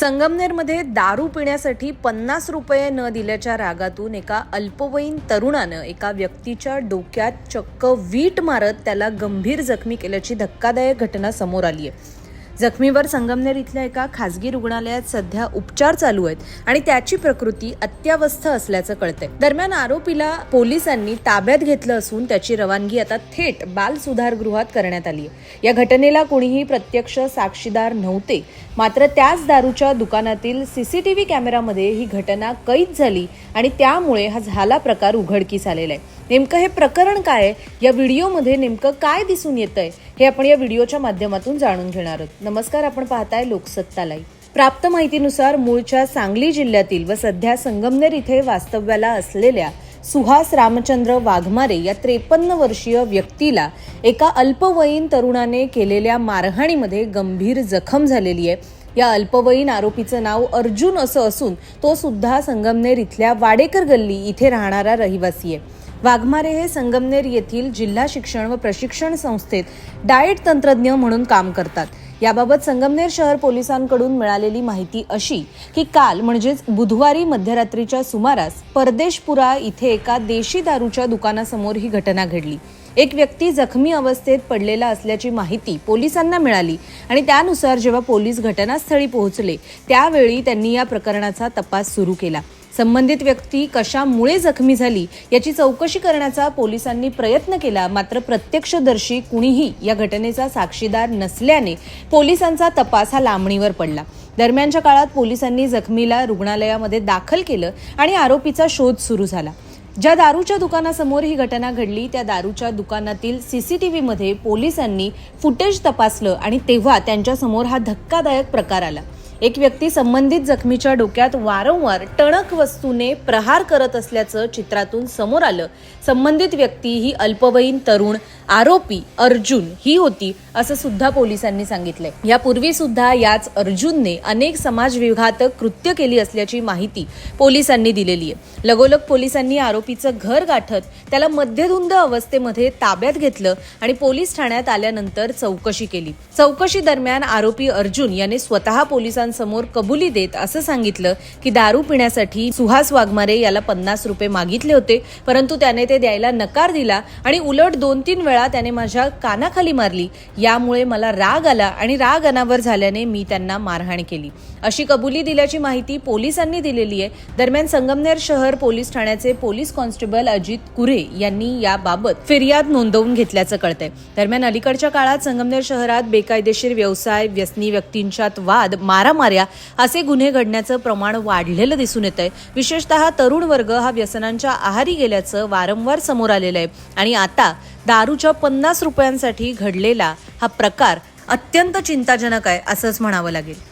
संगमनेरमध्ये दारू पिण्यासाठी पन्नास रुपये न दिल्याच्या रागातून एका अल्पवयीन तरुणानं एका व्यक्तीच्या डोक्यात चक्क वीट मारत त्याला गंभीर जखमी केल्याची धक्कादायक घटना समोर आली आहे. जखमीवर संगमनेर इथल्या एका खासगी रुग्णालयात सध्या उपचार चालू आहेत आणि त्याची प्रकृती अत्यावस्थ असल्याचं कळतंय. दरम्यान आरोपीला पोलिसांनी ताब्यात घेतलं असून त्याची रवानगी आता थेट बाल सुधारगृहात करण्यात आली आहे. या घटनेला कोणीही प्रत्यक्ष साक्षीदार नव्हते. मात्र त्याच दारूच्या दुकानातील सीसीटीव्ही कॅमेरामध्ये ही घटना कैद झाली आणि त्यामुळे हा झाला प्रकार उघडकीस आलेला आहे. नेमकं हे प्रकरण काय या व्हिडिओमध्ये नेमकं काय दिसून येतंय? हे आपण या व्हिडिओच्या माध्यमातून जाणून घेणार आहोत. नमस्कार आपण पाहताय लोकसत्ता लाईव्ह प्राप्त माहितीनुसार मूळच्या सांगली जिल्ह्यातील व सध्या संगमनेर इथे वास्तव्याला असलेल्या सुहास रामचंद्र वाघमारे या त्रेपन्न वर्षीय व्यक्तीला एका अल्पवयीन तरुणाने केलेल्या मारहाणीमध्ये गंभीर जखम झालेली आहे. या अल्पवयीन आरोपीचं नाव अर्जुन असं असून तो सुद्धा संगमनेर इथल्या वाडेकर गल्ली इथे राहणारा रहिवासी आहे. वाघमारे हे संगमनेर येथील जिल्हा शिक्षण व प्रशिक्षण संस्थेत डाएट तंत्रज्ञ म्हणून काम करतात. याबाबत संगमनेर शहर पोलिसांकडून मिळालेली माहिती अशी की काल म्हणजेच बुधवारी मध्यरात्रीच्या सुमारास परदेशपुरा इथे एका देशी दारूच्या दुकानासमोर ही घटना घडली. एक व्यक्ती जखमी अवस्थेत पडलेला असल्याची माहिती पोलिसांना मिळाली आणि त्यानुसार जेव्हा पोलीस घटनास्थळी पोहोचले त्यावेळी त्यांनी या प्रकरणाचा तपास सुरू केला. संबंधित व्यक्ती कशामुळे जखमी झाली याची चौकशी करण्याचा पोलिसांनी प्रयत्न केला. मात्र प्रत्यक्षदर्शी कुणीही या घटनेचा साक्षीदार नसल्याने पोलिसांचा तपास हा लांबणीवर पडला. दरम्यानच्या काळात पोलिसांनी जखमीला रुग्णालयामध्ये दाखल केलं आणि आरोपीचा शोध सुरू झाला. ज्या दारूच्या दुकानासमोर ही घटना घडली त्या दारूच्या दुकानातील सीसीटीव्हीमध्ये पोलिसांनी फुटेज तपासलं आणि तेव्हा त्यांच्यासमोर हा धक्कादायक प्रकार आला. एक व्यक्ती संबंधित जखमीच्या डोक्यात वारंवार टणक वस्तूने प्रहार करत असल्याचं चित्रातून समोर आलं. संबंधित व्यक्ती ही अल्पवयीन तरुण आरोपी अर्जुन ही होती असं सुद्धा पोलिसांनी सांगितलंय. यापूर्वी सुद्धा याच अर्जुनने अनेक समाजविघातक कृत्य केली असल्याची माहिती पोलिसांनी दिलेली आहे लगोलग पोलिसांनी आरोपीचं घर गाठत त्याला मध्यधुंद अवस्थेमध्ये ताब्यात घेतलं आणि पोलीस ठाण्यात आल्यानंतर चौकशी केली. चौकशी दरम्यान आरोपी अर्जुन याने स्वतः पोलिसांसमोर कबुली देत असं सांगितलं की दारू पिण्यासाठी सुहास वाघमारे याला पन्नास रुपये मागितले होते परंतु त्याने ते द्यायला नकार दिला आणि उलट दोन तीन वेळा त्याने माझ्या कानाखाली मारली. यामुळे मला राग आला आणि राग अनावर झाल्याने मी त्यांना मारहाण केली. अशी कबुली दिल्याची माहिती पोलिसांनी दिलेली आहे. दरम्यान संगमनेर शहर पोलीस ठाण्याचे पोलीस कॉन्स्टेबल अजित कुरे यांनी याबाबत फिर्याद नोंदवून घेतल्याचं कळतंय. दरम्यान अलीकडच्या काळात संगमनेर शहरात बेकायदेशीर व्यवसाय व्यसनी व्यक्तींच्यात वाद मारामाऱ्या असे गुन्हे घडण्याचं प्रमाण वाढलेलं दिसून येत आहे विशेषतः तरुण वर्ग हा व्यसनांच्या आहारी गेल्याचं वारंवार समोर आलेलं आहे. आणि आता दारूच्या पन्नास रुपयांसाठी घडलेला हा प्रकार अत्यंत चिंताजनक आहे असंच म्हणावं लागेल.